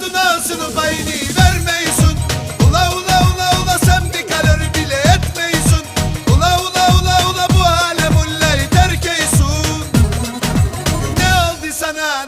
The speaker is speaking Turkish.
adına sınıf aynı vermeysun. Ula ula ula ula sen bir kalori bile etmeysun. Ula ula ula ula bu alem ullay terkeysun Ne oldu sana